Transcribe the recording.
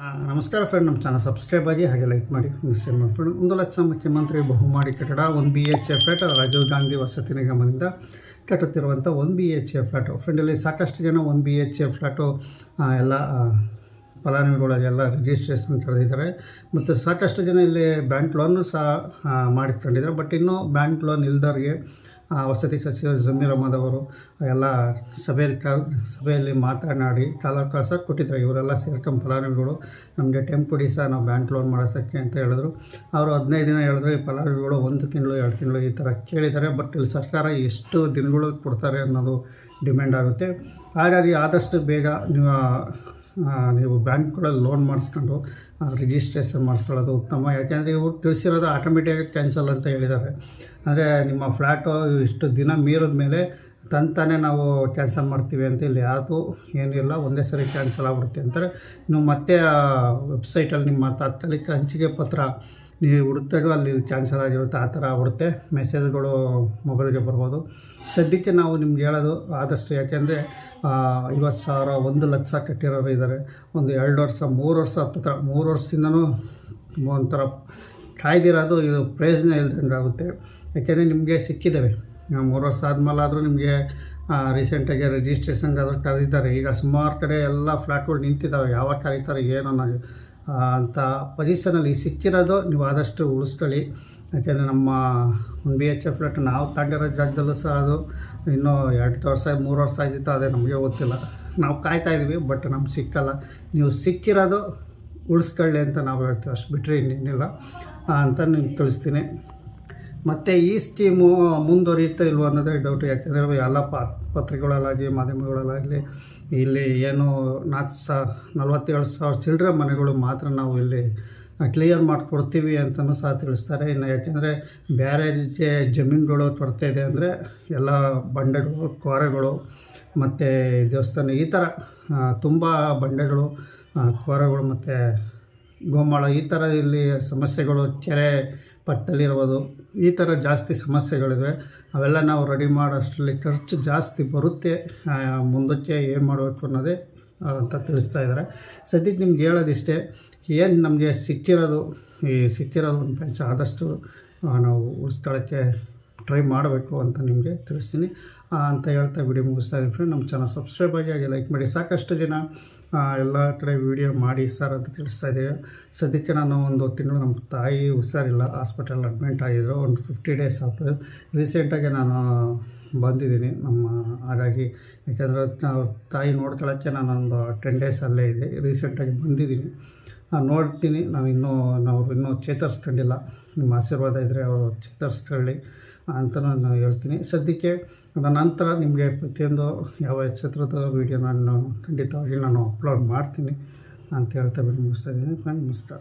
ನಮಸ್ಕಾರ ಫ್ರೆಂಡ್ ನಮ್ಮ channel subscribe ಆಗಿ ಹಾಗೆ ಲೈಕ್ ಮಾಡಿ. ಮಿಸ್ ಮಾಡಿ. ಫ್ರೆಂಡ್ ಒಂದು ಲಕ್ಷ ಮುಖ್ಯಮಂತ್ರಿ ಬಹುಮಾಡಿ ಕಟ್ಟಡ, ಒಂದು B H A flat Rajiv Gandhi ವಸತಿ ನಿಗಮದಿಂದ ಕಟ್ಟುತ್ತಿರುವಂಥ ಒಂದು B H A flat friend ಇಲ್ಲಿ ಸಾಕಷ್ಟು ಜನ ಒಂದು ಬಿ ಎಚ್ ಎ ಫ್ಲ್ಯಾಟು ಎಲ್ಲ ಫಲಾನುಭವಿಗಳಿಗೆಲ್ಲ ರಿಜಿಸ್ಟ್ರೇಷನ್ ಕರೆದಿದ್ದಾರೆ. ಮತ್ತು ಸಾಕಷ್ಟು ಜನ ಇಲ್ಲಿ ಬ್ಯಾಂಕ್ ಲೋನು ಸಹ ಮಾಡಿಕೊಂಡಿದ್ದಾರೆ ಬಟ್ ಇನ್ನೂ ಬ್ಯಾಂಕ್ ಲೋನ್ ಇಲ್ದವ್ರಿಗೆ ವಸತಿ ಸಚಿವ ಜಮೀರ್ ಅಹಮದ್ ಅವರು ಎಲ್ಲ ಸಭೆಯಲ್ಲಿ ಕರ್ ಸಭೆಯಲ್ಲಿ ಮಾತನಾಡಿ ಕಾಲಾವಕಾಶ ಕೊಟ್ಟಿದ್ದಾರೆ. ಇವರೆಲ್ಲ ಸೇರ್ಕೊಂಡು ಫಲಾನುಭವಿಗಳು. ನಮಗೆ ಟೆಂಪ್ ಕೊಡಿ ಸಹ ನಾವು ಬ್ಯಾಂಕ್ ಲೋನ್ ಮಾಡಿಸೋಕ್ಕೆ ಅಂತ ಹೇಳಿದ್ರು. ಅವರು ಹದಿನೈದು ದಿನ ಹೇಳಿದ್ರು, ಈ ಫಲಾನುಭವಿಗಳು ಒಂದು ತಿಂಗಳು, ಎರಡು ತಿಂಗಳು ಈ ಥರ ಕೇಳಿದ್ದಾರೆ. ಬಟ್ ಇಲ್ಲಿ ಸರ್ಕಾರ ಎಷ್ಟು ದಿನಗಳು ಕೊಡ್ತಾರೆ ಅನ್ನೋದು ಡಿಮ್ಯಾಂಡ್ ಆಗುತ್ತೆ. ಹಾಗಾಗಿ ಆದಷ್ಟು ಬೇಗ ನೀವು ನೀವು ಬ್ಯಾಂಕ್ಗಳಲ್ಲಿ ಲೋನ್ ಮಾಡಿಸ್ಕೊಂಡು ರಿಜಿಸ್ಟ್ರೇಷನ್ ಮಾಡಿಸ್ಕೊಳ್ಳೋದು ಉತ್ತಮ. ಯಾಕೆಂದರೆ ಇವರು ತಿಳಿಸಿರೋದು ಆಟೋಮೆಟಿಕಾಗಿ ಕ್ಯಾನ್ಸಲ್ ಅಂತ ಹೇಳಿದ್ದಾರೆ. ಅಂದರೆ ನಿಮ್ಮ ಫ್ಲ್ಯಾಟು ಇಷ್ಟು ದಿನ ಮೀರಿದ ಮೇಲೆ ತಂತಾನೆ ನಾವು ಕ್ಯಾನ್ಸಲ್ ಮಾಡ್ತೀವಿ ಅಂತ ಇಲ್ಲಿ ಯಾವುದು ಏನಿಲ್ಲ, ಒಂದೇ ಸರಿ ಕ್ಯಾನ್ಸಲ್ ಆಗ್ಬಿಡುತ್ತೆ ಅಂತಾರೆ. ನೀವು ಮತ್ತೆ ವೆಬ್ಸೈಟಲ್ಲಿ ನಿಮ್ಮ ತಾತ್ಕಾಲಿಕ ಹಂಚಿಕೆ ಪತ್ರ ನೀವು ಹುಡುಕ್ತಾಗ ಅಲ್ಲಿ ಕ್ಯಾನ್ಸಲ್ ಆಗಿರುತ್ತೆ ಆ ಥರ ಆಗ್ಬಿಡುತ್ತೆ ಮೆಸೇಜ್ಗಳು ಮೊಬೈಲ್ಗೆ ಬರ್ಬೋದು. ಸದ್ಯಕ್ಕೆ ನಾವು ನಿಮ್ಗೆ ಹೇಳೋದು ಆದಷ್ಟು ಯಾಕೆಂದರೆ ಐವತ್ತು ಸಾವಿರ, ಒಂದು ಲಕ್ಷ ಕಟ್ಟಿರೋರು ಇದ್ದಾರೆ. ಒಂದು ಎರಡು ವರ್ಷ, ಮೂರು ವರ್ಷ ಹತ್ತಿರ ಮೂರು ವರ್ಷದಿಂದನೂ ಒಂಥರ ಕಾಯ್ದಿರೋದು ಇದು ಪ್ರಯೋಜನ ಇಲ್ದಂಗೆ ಆಗುತ್ತೆ. ಯಾಕೆಂದರೆ ನಿಮಗೆ ಸಿಕ್ಕಿದ್ದಾವೆ ಮೂರು ವರ್ಷ ಆದಮೇಲೆ ಆದರೂ ನಿಮಗೆ ರೀಸೆಂಟಾಗಿ ರಿಜಿಸ್ಟ್ರೇಷನ್ಗಾದ್ರೂ ಕರೀತಾರೆ ಈಗ ಸುಮಾರು ಕಡೆ ಎಲ್ಲ ಫ್ಲ್ಯಾಟ್ಗಳು ನಿಂತಿದ್ದಾವೆ ಯಾವಾಗ ಕರೀತಾರೆ ಏನೋ ಅಂತ ಪೊಸಿಷನಲ್ಲಿ ಸಿಕ್ಕಿರೋದು. ನೀವು ಆದಷ್ಟು ಉಳಿಸ್ಕೊಳ್ಳಿ. ಯಾಕೆಂದರೆ ನಮ್ಮ ಒಂದು ಬಿ ಎಚ್ ಎಫ್ ಫ್ಲಾಟ್ ನಾವು ತಗೊಂಡಿರೋ ಜಾಗದಲ್ಲೂ ಸಹ ಅದು ಇನ್ನೂ ಎರಡು ವರ್ಷ ಮೂರು ವರ್ಷ ಆಗಿತ್ತು ಅದೇ ನಮಗೆ ಗೊತ್ತಿಲ್ಲ. ನಾವು ಕಾಯ್ತಾ ಇದ್ವಿ ಬಟ್ ನಮ್ಗೆ ಸಿಕ್ಕಲ್ಲ. ನೀವು ಸಿಕ್ಕಿರೋದು ಉಳಿಸ್ಕೊಳ್ಳಿ ಅಂತ ನಾವು ಹೇಳ್ತೀವಿ. ಅಷ್ಟು ಬಿಟ್ಟರೆ ಇನ್ನೇನಿಲ್ಲ. ಅಂತ ನಿಮ್ಗೆ ತಿಳಿಸ್ತೀನಿ. ಮತ್ತು ಈ ಸ್ಕೀಮು ಮುಂದುವರಿಯುತ್ತಾ ಇಲ್ವೋ ಅನ್ನೋದೇ ಡೌಟ್ ಯಾಕೆಂದರೆ ಎಲ್ಲ ಪತ್ರಿಕೆಗಳಲ್ಲಾಗಲಿ, ಮಾಧ್ಯಮಗಳಲ್ಲಾಗಲಿ ಇಲ್ಲಿ ಏನು ನಾಲ್ಕು ಸಾ, ನಲ್ವತ್ತೇಳು ಸಾವಿರ ಚಿಲ್ಡ್ರೆ ಮನೆಗಳು ಮಾತ್ರ ನಾವು ಇಲ್ಲಿ ಕ್ಲಿಯರ್ ಮಾಡಿಕೊಡ್ತೀವಿ ಅಂತಲೂ ಸಹ ತಿಳಿಸ್ತಾರೆ. ಇನ್ನು ಯಾಕೆಂದರೆ ಬೇರೆ ರೀತಿಯ ಜಮೀನುಗಳು ಕೊರತೆ ಇದೆ ಅಂದರೆ ಎಲ್ಲ ಬಂಡೆಗಳು ಕೋರೆಗಳು ಮತ್ತು ದೇವಸ್ಥಾನ ಈ ಥರ ತುಂಬ ಬಂಡೆಗಳು ಕೋರೆಗಳು ಮತ್ತು ಗೋಮಾಳ ಈ ಥರ ಇಲ್ಲಿ ಸಮಸ್ಯೆಗಳು, ಕೆರೆ ಪಟ್ಟದಲ್ಲಿರ್ಬೋದು. ಈ ಥರ ಜಾಸ್ತಿ ಸಮಸ್ಯೆಗಳಿವೆ. ಅವೆಲ್ಲ ನಾವು ರೆಡಿ ಮಾಡೋಷ್ಟರಲ್ಲಿ ಖರ್ಚು ಜಾಸ್ತಿ ಬರುತ್ತೆ. ಮುಂದಕ್ಕೆ ಏನು ಮಾಡಬೇಕು ಅನ್ನೋದೇ ಅಂತ ತಿಳಿಸ್ತಾ ಇದ್ದಾರೆ. ಸದ್ಯಕ್ಕೆ ನಿಮ್ಗೆ ಹೇಳೋದಿಷ್ಟೇ, ಏನು ನಮಗೆ ಸಿಕ್ಕಿರೋದು, ಈ ಸಿಕ್ಕಿರೋದು ಒಂದು ಪಂಚ ಆದಷ್ಟು ನಾವು ಉಳಿಸ್ಕೊಳ್ಳೋಕ್ಕೆ ಟ್ರೈ ಮಾಡಬೇಕು ಅಂತ ನಿಮಗೆ ತಿಳಿಸ್ತೀನಿ. ಅಂತ ಹೇಳ್ತಾ ವಿಡಿಯೋ ಮುಗಿಸ್ತಾ ಫ್ರೆಂಡ್ ನಮ್ಮ ಚಾನಲ್ ಸಬ್ಸ್ಕ್ರೈಬ್ ಆಗಿ, ಹಾಗೆ ಲೈಕ್ ಮಾಡಿ. ಸಾಕಷ್ಟು ಜನ ಎಲ್ಲ ಕಡೆ ವಿಡಿಯೋ ಮಾಡಿ ಸರ್ ಅಂತ ತಿಳಿಸ್ತಾ ಇದ್ದೀವಿ. ಸದ್ಯಕ್ಕೆ ನಾನು ಒಂದು ತಿಂಗಳು ನಮ್ಮ ತಾಯಿ ಹುಷಾರಿಲ್ಲ ಹಾಸ್ಪಿಟಲ್ ಅಡ್ಮಿಂಟ್ ಆಗಿದ್ದರು ಒಂದು ಫಿಫ್ಟಿ ಡೇಸ್ ಆಫ್ಟರ್ ರೀಸೆಂಟಾಗಿ ನಾನು ಬಂದಿದ್ದೀನಿ. ನಮ್ಮ, ಹಾಗಾಗಿ ಯಾಕೆಂದರೆ ಅವ್ರ ತಾಯಿ ನೋಡ್ಕೊಳ್ಳೋಕ್ಕೆ ನಾನೊಂದು ಟೆನ್ ಡೇಸ್ ಅಲ್ಲೇ ಇದೆ ರೀಸೆಂಟಾಗಿ ಬಂದಿದ್ದೀನಿ. ನೋಡ್ತೀನಿ. ನಾವು ಇನ್ನೂ ನಾವು ಇನ್ನೂ ಚೇತರಿಸ್ಕೊಂಡಿಲ್ಲ. ನಿಮ್ಮ ಆಶೀರ್ವಾದ ಇದ್ದರೆ ಅವರು ಚೇತರಿಸ್ಕೊಳ್ಳಿ. ಅಂತ ನಾನು ಹೇಳ್ತೀನಿ. ಸದ್ಯಕ್ಕೆ ಅದರ ನಂತರ ನಿಮಗೆ ಪ್ರತಿಯೊಂದು ಯಾವ ಚಿತ್ರದ ವೀಡಿಯೋ ನಾನು ಖಂಡಿತವಾಗಿ ನಾನು ಅಪ್ಲೋಡ್ ಮಾಡ್ತೀನಿ ಅಂತ ಹೇಳ್ತಾ ಬಿಟ್ಟು ಮುಗಿಸ್ತಾ ಇದ್ದೀನಿ. ಫ್ರೆಂಡ್ ನಮಸ್ಕಾರ.